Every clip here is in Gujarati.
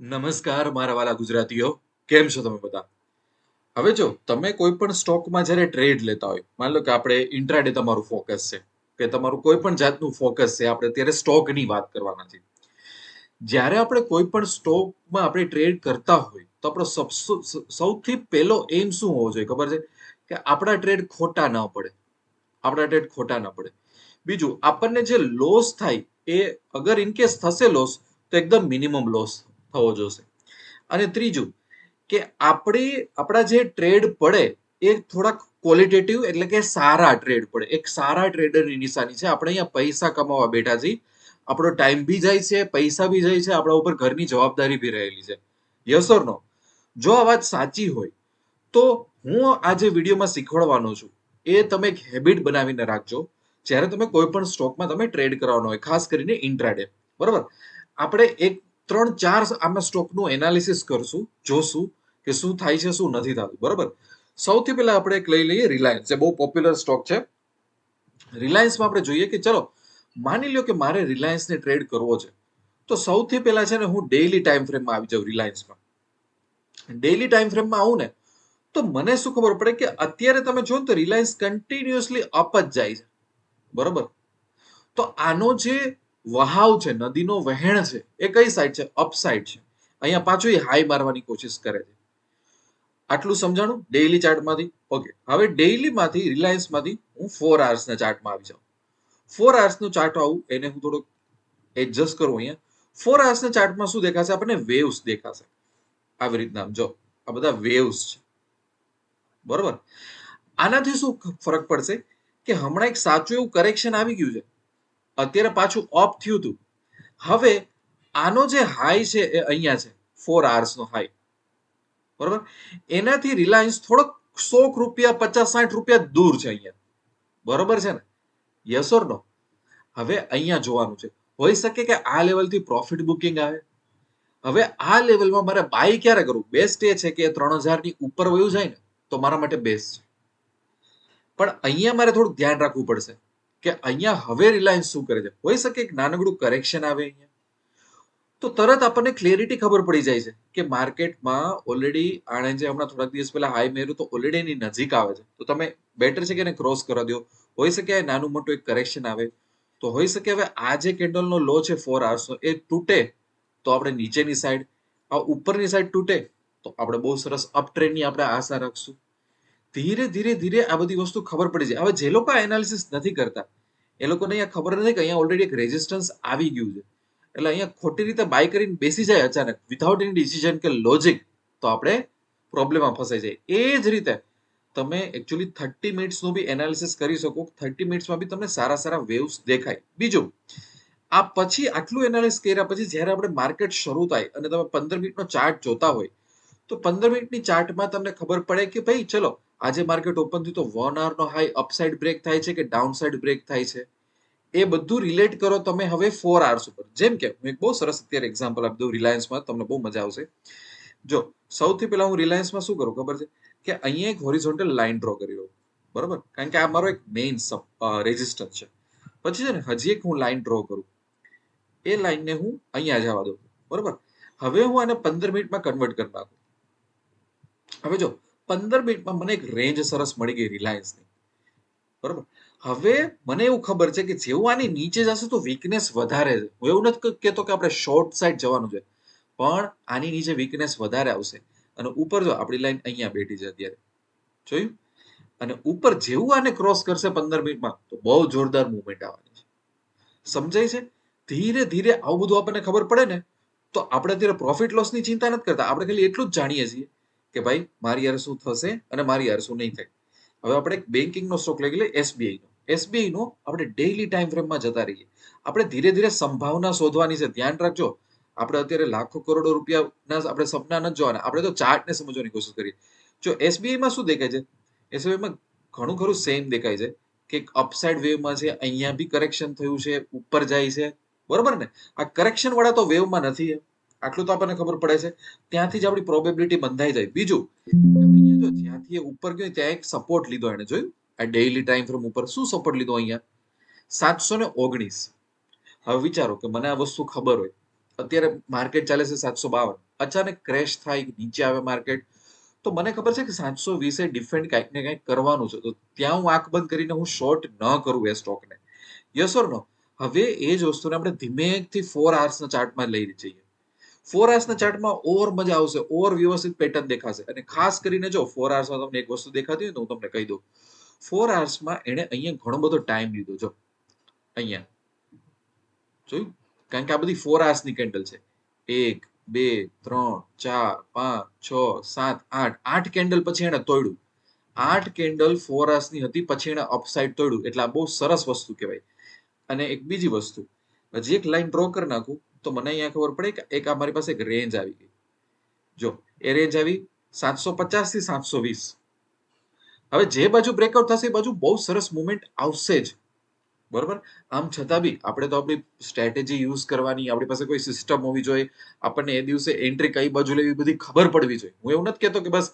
નમસ્કાર, મારા વાલા ગુજરાતીઓ. કેમ છો તમે બધા? હવે જો, તમે કોઈ પણ સ્ટોકમાં જ્યારે ટ્રેડ લેતા હોય, માની લો કે આપણે ઇન્ટ્રાડે તમારું ફોકસ છે, કે તમારું કોઈ પણ જાતનું ફોકસ છે, આપણે અત્યારે સ્ટોકની વાત કરવાના છે જ્યારે આપણે કોઈ પણ સ્ટોકમાં આપણે ટ્રેડ કરતા હોય, તો આપણો સૌથી પહેલો એમ શું હોવો જોઈએ, ખબર છે? કે આપણા ટ્રેડ ખોટા ન પડે. આપણા ટ્રેડ ખોટા ન પડે. બીજું, આપણને જે લોસ થાય, એ અગર ઇન કેસ થશે લોસ તો એકદમ મિનિમમ લોસ થવો જોશે. અને ત્રીજું કે આપણે, આપણા જે ટ્રેડ પડે એ થોડાક ક્વોલિટેટિવ એટલે કે સારા ટ્રેડ પડે. એક સારા ટ્રેડરની નિશાની છે. આપણે અહીંયા પૈસા કમાવા બેઠા છીએ. આપણો ટાઈમ બી જાય છે, પૈસા બી જાય છે, આપણા ઉપર ઘરની જવાબદારી બી રહેલી છે. યસ ઓર નો જો આ વાત સાચી હોય, તો હું આ જે વિડીયોમાં શીખવાડવાનો છું, એ તમે એક હેબિટ બનાવીને રાખજો. જ્યારે તમે કોઈ પણ સ્ટોકમાં તમે ટ્રેડ કરવાનો હોય, ખાસ કરીને ઇન્ટ્રાડે બરાબર? આપણે એક ત્રણ ચાર આમાં સ્ટોકનું એનાલિસિસ કરશું, જોશું કે શું થાય છે, શું નથી થતું. બરાબર? સૌથી પહેલા આપણે એક લઈ લઈએ રિલાયન્સ જે બહુ પોપ્યુલર સ્ટોક છે. રિલાયન્સમાં આપણે જોઈએ કે ચલો, માની લ્યો કે મારે રિલાયન્સને ટ્રેડ કરવો છે. તો સૌથી પહેલા છે ને હું ડેઈલી ટાઈમ ફ્રેમમાં આવી જાઉં રિલાયન્સમાં ડેઈલી ટાઈમ ફ્રેમમાં આવું ને, તો મને શું ખબર પડે કે અત્યારે તમે જો તો રિલાયન્સ કન્ટિન્યુઅસલી અપ જ જાય છે. બરોબર? તો આનો જે વહાવ છે, નદીનો વહેણ છે, એ કઈ સાઈડ છે? અપ સાઈડ છે. અહીંયા પાછું એ હાઈ મારવાની કોશિશ કરે છે. આટલું સમજાણું? ડેઇલી ચાર્ટમાંથી ઓકે હવે ડેઇલીમાંથી રિલાયન્સમાંથી હું ફોર આવર્સના ચાર્ટમાં આવી જાઉં. ફોર આવર્સનું ચાર્ટ આવું, એને હું થોડુંક એડજસ્ટ કરું અહીંયા. ફોર આવર્સના ચાર્ટમાં શું દેખાશે? આપણને વેવ્સ દેખાશે. આવી રીતના જો, આ બધા વેવ્સ છે. બરોબર? આનાથી શું ફરક પડશે? કે હમણાં એક સાચું એવું કરેક્શન આવી ગયું છે. અત્યારે પાછું ઓફ થયું હતું હવે આનો જે હાઈ છે એ અહીંયા છે ફોર નો હાઈ બરોબર? એનાથી રિલાયન્સ થોડોક સો રૂપિયા, પચાસ, સાઠ રૂપિયા દૂર છે અહીંયા. બરોબર છે ને? યસ ઓર નો હવે અહીંયા જોવાનું છે. હોઈ શકે કે આ લેવલથી પ્રોફિટ બુકિંગ આવે. હવે આ લેવલમાં મારે બાય ક્યારે કરવું બેસ્ટ એ છે કે ત્રણ હજારની ઉપર વયું જાય ને, તો મારા માટે બેસ્ટ છે. પણ અહીંયા મારે થોડું ધ્યાન રાખવું પડશે. કે અહીંયા હવે રિલાયન્સ શું કરે છે? હોઈ શકે એક નાનકડું કરેક્શન આવે અહીંયા. તો તરત આપણને ક્લેરિટી ખબર પડી જાય છે કે માર્કેટમાં ઓલરેડી આણે જે હમણાં થોડાક દિવસ પહેલા હાઈ મેર્યું તો ઓલરેડી એની નજીક આવે છે. તો તમે બેટર છે કે એને ક્રોસ કરવા દો? હોઈ શકે નાનું મોટું એક કરેક્શન આવે. તો હોઈ શકે હવે આ જે કેન્ડલનો લો છે ફોર આવર્સનો એ તૂટે તો આપણે નીચેની સાઈડ આ ઉપરની સાઈડ તૂટે તો આપણે બહુ સરસ અપ ટ્રેન્ડની આપણે આશા રાખશું. ધીરે ધીરે ધીરે આ બધી વસ્તુ ખબર પડી જાય. હવે જે લોકો એનાલિસિસ નથી કરતા, એ લોકોને અહીંયા ખબર નથી કે અહીંયા ઓલરેડી એક રેઝિસ્ટન્સ આવી ગયું છે. એટલે અહીંયા ખોટી રીતે બાય કરીને બેસી જાય અચાનક વિધાઉટ એની ડિસિઝન કે લોજિક તો આપણે પ્રોબ્લેમમાં ફસાઈ જાય એ જ રીતે તમે એકચ્યુઅલી થર્ટી મિનિટ્સનું બી એનાલિસિસ કરી શકો થર્ટી મિનિટ્સમાં બી તમને સારા સારા વેવ્સ દેખાય. બીજું, આ પછી આટલું એનાલિસિસ કર્યા પછી જ્યારે આપણે માર્કેટ શરૂ થાય અને તમે પંદર મિનિટનો ચાર્ટ જોતા હોય, તો પંદર મિનિટની ચાર્ટમાં તમને ખબર પડે કે ભાઈ ચલો આજે માર્કેટ ઓપન થયું તો વન આવરનો હાઈ અપસાઇડ બ્રેક થાય છે કે ડાઉનસાઇડ બ્રેક થાય છે? એ બધું રિલેટ કરો તમે હવે ફોર આવર્સ ઉપર. જેમ કે હું એક બહુ સરસ અત્યારે એક્ઝામ્પલ આપી દઉં રિલાયન્સમાં, તમને બહુ મજા આવશે. જો, સૌથી પહેલા હું રિલાયન્સમાં શું કરું ખબર છે? કે અહીંયા એક હોરિઝોન્ટલ લાઇન ડ્રો કરી લઉં. બરાબર? કારણ કે આ મારો એક મેઇન રેઝિસ્ટન્સ છે. પછી છે ને, હજી એક હું લાઇન ડ્રો કરું. એ લાઇનને હું અહીંયા જવા દઉં. બરાબર? હવે હું આને પંદર મિનિટમાં કન્વર્ટ કરી નાખું. હવે જો પંદર મિનિટમાં મને એક રેન્જ સરસ મળી ગઈ રિલાયન્સની બરાબર? હવે મને એવું ખબર છે કે જેવું આની નીચે જશે તો વીકનેસ વધારે હું એવું નથી કહેતો કે આપણે શોર્ટ સાઈડ જવાનું છે. પણ આની નીચે વીકનેસ વધારે આવશે. અને ઉપર જો આપણી લાઈન અહીંયા બેઠી છે અત્યારે. જોયું? અને ઉપર જેવું આને ક્રોસ કરશે પંદર મિનિટમાં, તો બહુ જોરદાર મુવમેન્ટ આવવાની છે. સમજાય છે? ધીરે ધીરે આવું બધું આપણને ખબર પડે ને, તો આપણે અત્યારે પ્રોફિટ લોસની ચિંતા નથી કરતા. આપણે ખાલી એટલું જ જાણીએ છીએ કે ભાઈ, મારી યાર શું થશે અને મારી યાર શું નહીં થાય. હવે આપણે એક બેન્કિંગનો સ્ટોક લઈ લઈએ એસબીઆઈ નો એસબીઆઈ નો આપણે ડેઈલી ટાઈમ ફ્રેમમાં જતા રહીએ. આપણે ધીરે ધીરે સંભાવના શોધવાની છે. ધ્યાન રાખજો. આપણે અત્યારે લાખો કરોડો રૂપિયાના આપણે સપના નથી જોવાના. આપણે તો ચાર્ટને સમજવાની કોશિશ કરીએ. જો એસબીઆઈમાં શું દેખાય છે? એસબીઆઈમાં ઘણું ખરું સેમ દેખાય છે કે અપસાઇડ વેવમાં છે, અહીંયા બી કરેક્શન થયું છે, ઉપર જાય છે. બરોબર ને? આ કરેક્શન વાળા તો વેવમાં નથી. આટલું તો આપણને ખબર પડે છે. ત્યાંથી જ આપણી પ્રોબેબિલિટી બંધાઈ જાય. બીજું અહીંયા જો જ્યાંથી એ ઉપર ગયો, ત્યાં એક સપોર્ટ લીધો એને જોયું? આ ડેઇલી ટાઈમ ફ્રેમ ઉપર શું સપોર્ટ લીધો અહીંયા? સાતસો ને ઓગણીસ. હવે વિચારો કે મને આ વસ્તુ ખબર હોય. અત્યારે માર્કેટ ચાલે છે સાતસો બાવન અચાનક ક્રેશ થાય, નીચે આવે માર્કેટ તો મને ખબર છે કે સાતસો વીસે ડિફેન્ડ કાંઈક ને કાંઈક કરવાનું છે. તો ત્યાં હું આંખ બંધ કરીને હું શોર્ટ ન કરું એ સ્ટોકને યસ ઓર નો હવે એ જ વસ્તુને આપણે ધીમેથી ફોર આવર્સના ચાર્ટમાં લઈ જઈએ. ફોર આવર્સના ચાર્ટમાં ઓર મજા આવશે ઓર વ્યવસ્થિત પેટર્ન દેખાશે. અને ખાસ કરીને જો ફોર આવર્સમાં તમને એક વસ્તુ દેખાતી હોય તો હું તમને કહી દઉં. ફોર આવર્સમાં એણે અહીંયા ઘણો બધો ટાઈમ લીધો. જો, અહીંયા. જોયું? કારણ કે આ બધી ફોર આવર્સની કેન્ડલ છે. એક, બે, ત્રણ, ચાર, પાંચ, છ, સાત, આઠ. આઠ કેન્ડલ પછી એણે તોડ્યું. આઠ કેન્ડલ ફોર આવર્સની હતી, પછી એણે અપસાઇડ તોડ્યું. એટલે આ બહુ સરસ વસ્તુ કહેવાય. અને એક બીજી વસ્તુ. હજી એક લાઈન ડ્રો કરી નાખું. તો મને અહીંયા ખબર પડે કે એક અમારી પાસે એક રેન્જ આવી ગઈ. જો, એ રેન્જ આવી સાતસો પચાસથી સાતસો વીસ હવે જે બાજુ બ્રેકઆઉટ થશે, એ બાજુ બહુ સરસ મુવમેન્ટ આવશે જ. બરોબર? આમ છતાં બી આપણે તો આપણી સ્ટ્રેટેજી યુઝ કરવાની, આપણી પાસે કોઈ સિસ્ટમ હોવી જોઈએ. આપણને એ દિવસે એન્ટ્રી કઈ બાજુ લેવી બધી ખબર પડવી જોઈએ. હું એવું નથી કહેતો કે બસ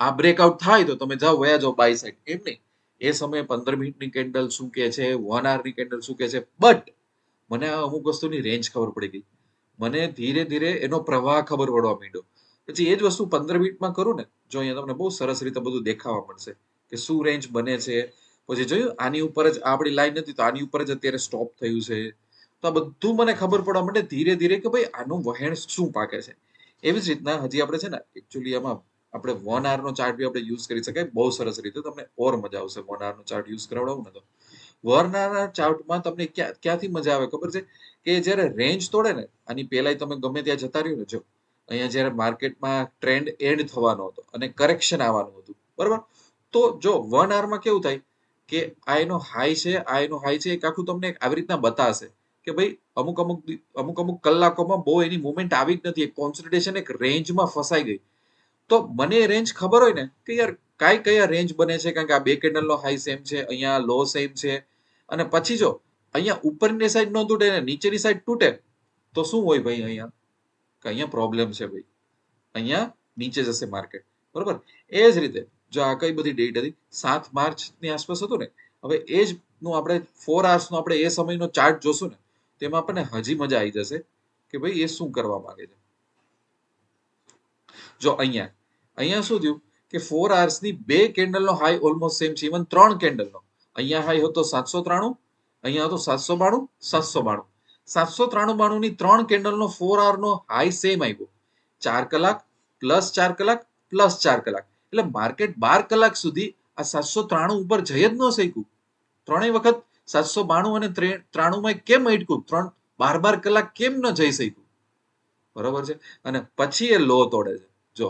આ બ્રેકઆઉટ થાય તો તમે જાઓ, વયા જાઓ બાય સાઈડ એમ નહીં. એ સમયે પંદર મિનિટની કેન્ડલ શું કે છે વન આવરની કેન્ડલ શું કે છે બટ મને આ અમુક વસ્તુની રેન્જ ખબર પડી ગઈ. મને ધીરે ધીરે એનો પ્રવાહ ખબર પડવા માંડ્યો. પછી એ જ વસ્તુ પંદર મિનિટમાં કરું ને, જો અહીંયા તમને બહુ સરસ રીતે બધું દેખાવા મળશે કે શું રેન્જ બને છે. પછી જોયું, આની ઉપર જ આપણી લાઈન નથી તો આની ઉપર જ અત્યારે સ્ટોપ થયું છે. તો આ બધું મને ખબર પડવા માટે ધીરે ધીરે કે ભાઈ આનું વહેણ શું પાકે છે. એવી જ રીતના હજી આપણે છે ને એકચ્યુઅલી આમાં આપણે વન નો ચાર્ટ બી આપણે યુઝ કરી શકાય. બહુ સરસ રીતે તમને ઓર મજા આવશે વન નો ચાર્ટ યુઝ કરાવડાવું ને તો. વન આવરના ચાર્ટમાં તમને ક્યાં, ક્યાંથી મજા આવે ખબર છે? કે જ્યારે રેન્જ તોડે ને, આની પહેલાંય તમે ગમે ત્યાં જતા રહ્યો ને, જો, અહીંયા જ્યારે માર્કેટમાં ટ્રેન્ડ એન્ડ થવાનો હતો અને કરેક્શન આવવાનું હતું, બરાબર? તો જો, વન આવરમાં કેવું થાય કે આ એનો હાઈ છે, આ એનો હાઈ છે, એક આખું તમને આવી રીતના બતાવશે કે ભાઈ, અમુક અમુક અમુક અમુક કલાકોમાં બહુ એની મુવમેન્ટ આવી જ નથી, એક કોન્સન્ટ્રેશન એક રેન્જમાં ફસાઈ ગઈ. તો મને એ રેન્જ ખબર હોય ને કે યાર કઈ કયા રેન્જ બને છે? કારણ કે આ બે કેન્ડલનો હાઈ સેમ છે, અહીંયા લો સેમ છે. અને પછી જો, અહીંયા ઉપરની સાઈડ ન તૂટે ને નીચેની સાઈડ તૂટે, તો શું હોય ભાઈ અહીંયા? કે અહીંયા પ્રોબ્લેમ છે ભાઈ. અહીંયા નીચે જશે માર્કેટ બરોબર? એ જ રીતે, જો આ કઈ બધી ડેટ હતી, સાત માર્ચની આસપાસ હતું ને, હવે એ જ નું આપણે ફોર આવર્સનો આપણે એ સમયનો ચાર્ટ જોશું ને તેમાં આપણને હજી મજા આવી જશે કે ભાઈ એ શું કરવા માંગે છે. જો અહીંયા અહીંયા શું થયું? કે ફોર આવર્સની બે કેન્ડલનો હાઈ ઓલમોસ્ટ સેમ છે. ઇવન ત્રણ કેન્ડલનો અહીંયા હાઈ હતો સાતસો ત્રાણું, અહીંયા હતો સાતસો બાણું સાતસો બાણું. સાતસો ત્રાણું બાણુંની ત્રણ કેન્ડલનો ફોર આવરનો હાઈ સેમ આવ્યો. ચાર કલાક પ્લસ ચાર કલાક પ્લસ ચાર કલાક. એટલે માર્કેટ બાર કલાક સુધી આ સાતસો ત્રાણું ઉપર જઈ જ ન શક્યું. ત્રણેય વખત સાતસો બાણું અને ત્રાણુંમાં કેમ અટક્યું? ત્રણ, બાર બાર કલાક કેમ ન જઈ શક્યું? બરોબર છે? અને પછી એ લો તોડે છે. જો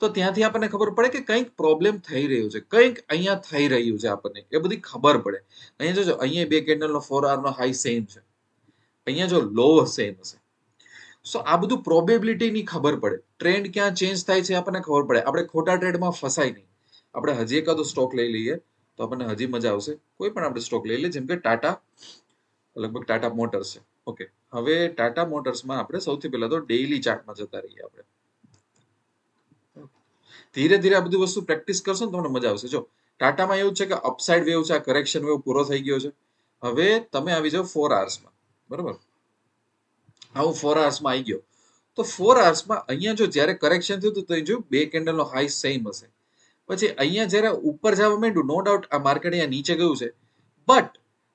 તો ત્યાંથી આપણને ખબર પડે કે કંઈક પ્રોબ્લેમ થઈ રહ્યું છે. કંઈક અહીંયા થઈ રહ્યું છે આપણને. એ બધી ખબર પડે. અહીંયા જોજો, અહીંયા બે કેન્ડલનો ફોર આરનો હાઈ સેમ છે. અહીંયા જો લો સેમ હશે. સો આ બધું પ્રોબેબિલિટીની ખબર પડે. ટ્રેન્ડ ક્યાં ચેન્જ થાય છે આપણને ખબર પડે. આપણે ખોટા ટ્રેડમાં ફસાય નહીં. આપણે હજી એકાદો સ્ટોક લઈ લઈએ તો આપણને હજી મજા આવશે. કોઈ પણ આપણે સ્ટોક લઈ લઈએ, જેમ કે ટાટા લગભગ ટાટા મોટર્સ છે. ઓકે હવે ટાટા મોટર્સમાં આપણે સૌથી પહેલા તો ડેઇલી ચાર્ટમાં જતા રહીએ આપણે. ધીરે ધીરે આ બધી વસ્તુ પ્રેક્ટિસ કરશો ને તમને મજા આવશે. જો, ટાટામાં એવું છે કે અપસાઇડ વેવ છે, આ કરેક્શન વેવ પૂરો થઈ ગયો છે. હવે તમે આવી જાઓ ફોર આવર્સમાં બરોબર? આવું ફોર આવર્સમાં આવી ગયો. તો ફોર આવર્સમાં અહીંયા જો જ્યારે કરેક્શન થયું તો જો બે કેન્ડલનો હાઈ સેમ હશે. પછી અહીંયા જ્યારે ઉપર જવા માંડ્યું નો ડાઉટ આ માર્કેટ અહીંયા નીચે ગયું છે. બટ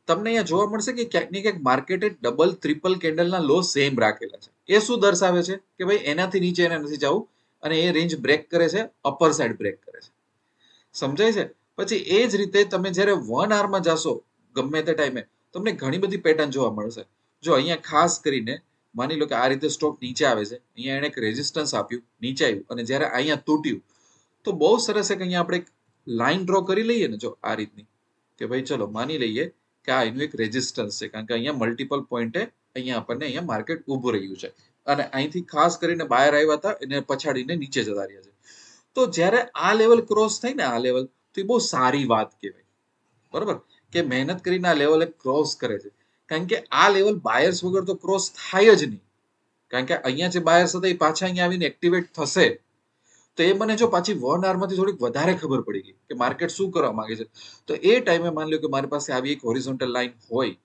તમને અહીંયા જોવા મળશે કે ક્યાંક ને ક્યાંક માર્કેટે ડબલ ટ્રિપલ કેન્ડલના લો સેમ રાખેલા છે. એ શું દર્શાવે છે? કે ભાઈ એનાથી નીચે એને નથી જવું. અને એ રેન્જ બ્રેક કરે છે, અપર સાઈડ બ્રેક કરે છે. સમજાય છે? પછી એ જ રીતે તમે જ્યારે વન આરમાં જશો, ગમે તે ટાઈમે, તમને ઘણી બધી પેટર્ન જોવા મળશે. જો અહીંયા ખાસ કરીને, માની લો કે આ રીતે સ્ટોક નીચે આવે છે, અહીંયા એને એક રેઝિસ્ટન્સ આપ્યું, નીચે આવ્યું, અને જ્યારે અહીંયા તૂટ્યું, તો બહુ સરસ એક અહીંયા આપણે એક લાઈન ડ્રો કરી લઈએ ને જો આ રીતની, કે ભાઈ ચલો માની લઈએ કે આ એનું એક રેઝિસ્ટન્સ છે, કારણ કે અહીંયા મલ્ટિપલ પોઈન્ટે અહીંયા આપણને અહીંયા માર્કેટ ઊભું રહ્યું છે. અને અહીંથી ખાસ કરીને બહાર આવ્યા હતા, એને પછાડીને નીચે જતા રહ્યા છે. તો જ્યારે આ લેવલ ક્રોસ થાય ને આ લેવલ તો એ બહુ સારી વાત કહેવાય. બરોબર? કે મહેનત કરીને આ લેવલે ક્રોસ કરે છે. કારણ કે આ લેવલ બાયર્સ વગર તો ક્રોસ થાય જ નહીં. કારણ કે અહીંયા જે બાયર્સ હતા એ પાછા અહીંયા આવીને એક્ટિવેટ થશે. તો એ મને જો પાછી વન આવરમાંથી થોડીક વધારે ખબર પડી ગઈ કે માર્કેટ શું કરવા માંગે છે. તો એ ટાઈમે માની લો કે મારી પાસે આવી એક હોરિઝોન્ટલ લાઈન હોય.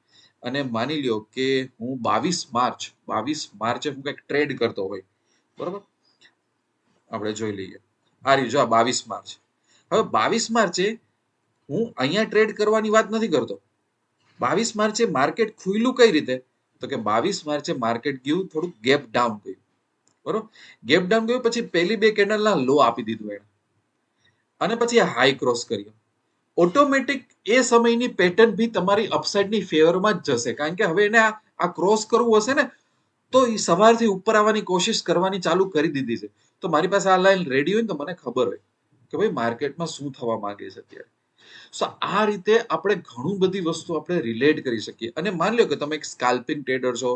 અને માની લ્યો કે હું બાવીસ માર્ચ, બાવીસ માર્ચે હું કંઈક ટ્રેડ કરતો હોય, બરોબર? આપણે જોઈ લઈએ. આ રહ્યું જો આ બાવીસ માર્ચ. હવે બાવીસ માર્ચે હું અહીંયા ટ્રેડ કરવાની વાત નથી કરતો. બાવીસ માર્ચે માર્કેટ ખુલ્યું કઈ રીતે? તો કે બાવીસ માર્ચે માર્કેટ ગયું થોડું ગેપ ડાઉન ગયું બરોબર? ગેપ ડાઉન ગયું પછી પહેલી બે કેન્ડલના લો આપી દીધું એને અને પછી હાઈ ક્રોસ કર્યો. ઓટોમેટિક એ સમયની પેટર્ન બી તમારી અપસાઇડની ફેવરમાં જ જશે. કારણ કે હવે એને આ ક્રોસ કરવું હશે ને, તો એ સવારથી ઉપર આવવાની કોશિશ કરવાની ચાલુ કરી દીધી છે. તો મારી પાસે આ લાઈન રેડી હોય ને, તો મને ખબર હોય કે ભાઈ માર્કેટમાં શું થવા માંગે છે અત્યારે. સો આ રીતે આપણે ઘણું બધી વસ્તુ આપણે રિલેટ કરી શકીએ. અને માની લો કે તમે એક સ્કાલ્પિંગ ટ્રેડર છો,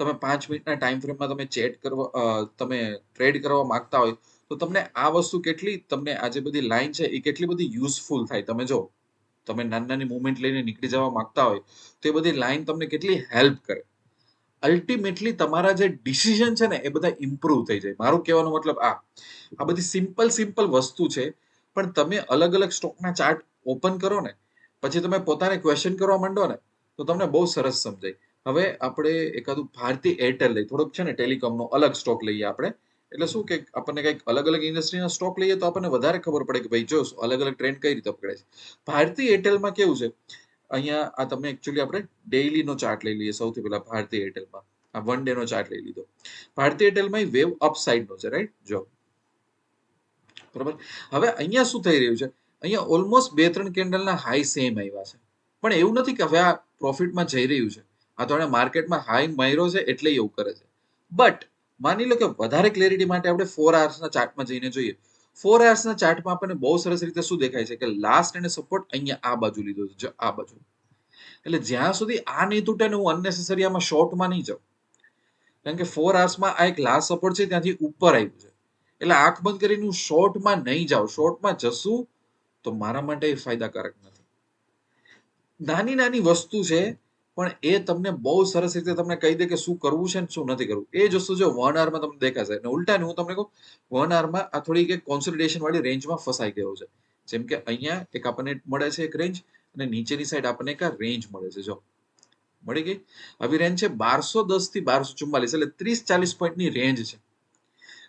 તમે પાંચ મિનિટના ટાઈમ ફ્રેમમાં તમે ચેટ કરવા તમે ટ્રેડ કરવા માંગતા હોય તો તમને આ વસ્તુ કેટલી, તમને આ જે બધી લાઈન છે, એ કેટલી બધી યુઝફુલ થાય? તમે જો, તમે નાની નાની મુવમેન્ટ લઈને નીકળી જવા માંગતા હોય, તો એ બધી લાઈન તમને કેટલી હેલ્પ કરે. અલ્ટિમેટલી તમારા જે ડિસિઝન છે ને, એ બધા ઇમ્પ્રુવ થઈ જાય. મારું કહેવાનો મતલબ આ. આ બધી સિમ્પલ સિમ્પલ વસ્તુ છે, પણ તમે અલગ અલગ સ્ટોકના ચાર્ટ ઓપન કરો ને, પછી તમે પોતાને ક્વેશ્ચન કરવા માંડો ને, તો તમને બહુ સરસ સમજાય. હવે આપણે એકાદું ભારતી એરટેલ લઈ, થોડોક છે ને ટેલિકોમનો અલગ સ્ટોક લઈએ આપણે. એટલે શું કે આપણને કંઈક અલગ અલગ ઇન્ડસ્ટ્રીના સ્ટોક લઈએ તો આપણને વધારે ખબર પડે કે ભાઈ જો અલગ અલગ ટ્રેન્ડ કઈ રીતે પકડે છે. ભારતીય એરટેલમાં કેવું છે? અહીંયા આ તમે એકચ્યુઅલી આપણે ડેઇલી નો ચાર્ટ લઈ લઈએ સૌથી પહેલા ભારતી એરટેલમાં આ વન ડે નો ચાર્ટ લઈ લીધો. ભારતીય એરટેલમાં વેવ અપ સાઈડ નો છે રાઈટ જો. બરોબર? હવે અહીંયા શું થઈ રહ્યું છે? અહીંયા ઓલમોસ્ટ બે ત્રણ કેન્ડલના હાઈ સેમ આવ્યા છે. પણ એવું નથી કે હવે આ પ્રોફિટમાં જઈ રહ્યું છે. આ તો એને માર્કેટમાં હાઈ માર્યો છે એટલે એવું કરે છે. બટ માની લો કે વધારે ક્લેરિટી માટે આપણે ફોર આવર્સના ચાર્ટમાં જઈને જોઈએ. ફોર આવર્સના ચાર્ટમાં આપણને બહુ સરસ રીતે શું દેખાય છે? કે લાસ્ટ એને સપોર્ટ અહીંયા આ બાજુ લીધો છે આ બાજુ. એટલે જ્યાં સુધી આ નહીં તૂટે ને હું અનનેસેસરી આમાં શોર્ટમાં નહીં જાઉં. કારણ કે ફોર આવર્સમાં આ એક લાસ્ટ સપોર્ટ છે, ત્યાંથી ઉપર આવ્યું છે. એટલે આંખ બંધ કરીને હું શોર્ટમાં નહીં જાઉં. શોર્ટમાં જશું તો મારા માટે એ ફાયદાકારક નથી. નાની નાની વસ્તુ છે પણ એ તમને બહુ સરસ રીતે તમને કહી દે કે શું કરવું છે ને શું નથી કરવું. એ જ જો વન આવરમાં તમને દેખાશે. અને ઉલટાને હું તમને કહું, વન આવરમાં આ થોડી એક કોન્સોલિડેશન વાળી રેન્જમાં ફસાઈ ગયો છે. જેમ કે અહીંયા એક આપણને મળે છે એક રેન્જ અને નીચેની સાઈડ આપણને એક રેન્જ મળે છે. જો, મળી ગઈ? આવી રેન્જ છે બારસો દસથી બારસો ચુમ્માલીસ એટલે ત્રીસ ચાલીસ પોઈન્ટની રેન્જ છે.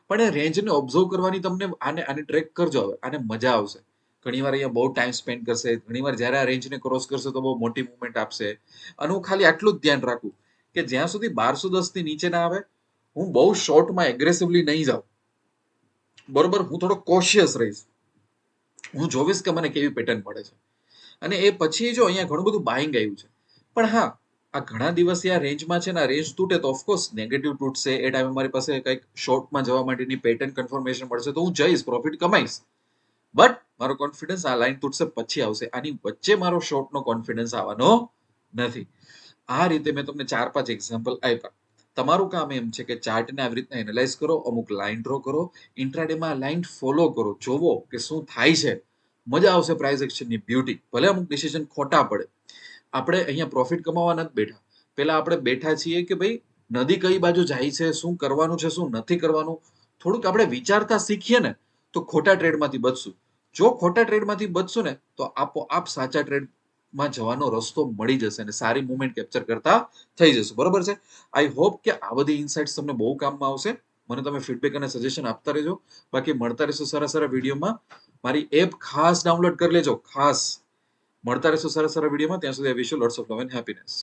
પણ એ રેન્જને ઓબ્ઝર્વ કરવાની તમને આને આને ટ્રેક કરજો હવે. આને મજા આવશે. ઘણીવાર અહીંયા બહુ ટાઈમ સ્પેન્ડ કરશે, ઘણીવાર જ્યારે આ રેન્જને ક્રોસ કરશે તો બહુ મોટી મુવમેન્ટ આપશે. અને હું ખાલી આટલું જ ધ્યાન રાખું કે જ્યાં સુધી બારસો દસથી નીચે ના આવે, હું બહુ શોર્ટમાં એગ્રેસિવલી નહીં જાઉં. બરોબર? હું થોડો કોશિયસ રહીશ. હું જોવીશ કે મને કેવી પેટર્ન મળે છે. અને એ પછી જો અહીંયા ઘણું બધું બાઇંગ આવ્યું છે. પણ હા, આ ઘણા દિવસ આ રેન્જમાં છે ને રેન્જ તૂટે તો ઓફકોર્સ નેગેટિવ તૂટશે. એ ટાઈમે મારી પાસે કંઈક શોર્ટમાં જવા માટેની પેટર્ન કન્ફર્મેશન મળશે તો હું જઈશ પ્રોફિટ કમાઈશ. બટ મારો કોન્ફિડન્સ આ લાઈન તૂટશે પછી આવશે. આની વચ્ચે મારો શોર્ટનો કોન્ફિડન્સ આવવાનો નથી. આ રીતે મેં તમને ચાર પાંચ એક્ઝામ્પલ આપ્યા. તમારું કામ એમ છે કે ચાર્ટને આવી રીતના એનાલાઇઝ કરો, અમુક લાઈન ડ્રો કરો ઇન્ટ્રાડેમાં લાઈન ફોલો કરો. જોવો કે શું થાય છે. મજા આવશે પ્રાઇસ એક્શનની બ્યુટી ભલે અમુક ડિસિઝન ખોટા પડે. આપણે અહીંયા પ્રોફિટ કમાવા નથી બેઠા. પહેલા આપણે બેઠા છીએ કે ભાઈ, નદી કઈ બાજુ જાય છે, શું કરવાનું છે, શું નથી કરવાનું? થોડુંક આપણે વિચારતા શીખીએ ને, તો ખોટા ટ્રેડમાંથી બચશું. જો ખોટા ટ્રેડમાંથી બચશો ને, તો આપોઆપ સાચા ટ્રેડમાં જવાનો રસ્તો મળી જશે અને સારી મુવમેન્ટ કેપ્ચર કરતા થઈ જશે. બરોબર છે? આઈ હોપ કે આ બધી ઇન્સાઇટ્સ તમને બહુ કામમાં આવશે. મને તમે ફીડબેક અને સજેશન આપતા રહેજો. બાકી મળતા રહેશો સારા સારા વિડીયોમાં. મારી એપ ખાસ ડાઉનલોડ કરી લેજો. ખાસ. મળતા રહેશો સારા સારા વિડીયોમાં. ત્યાં સુધી wish lots of love and happiness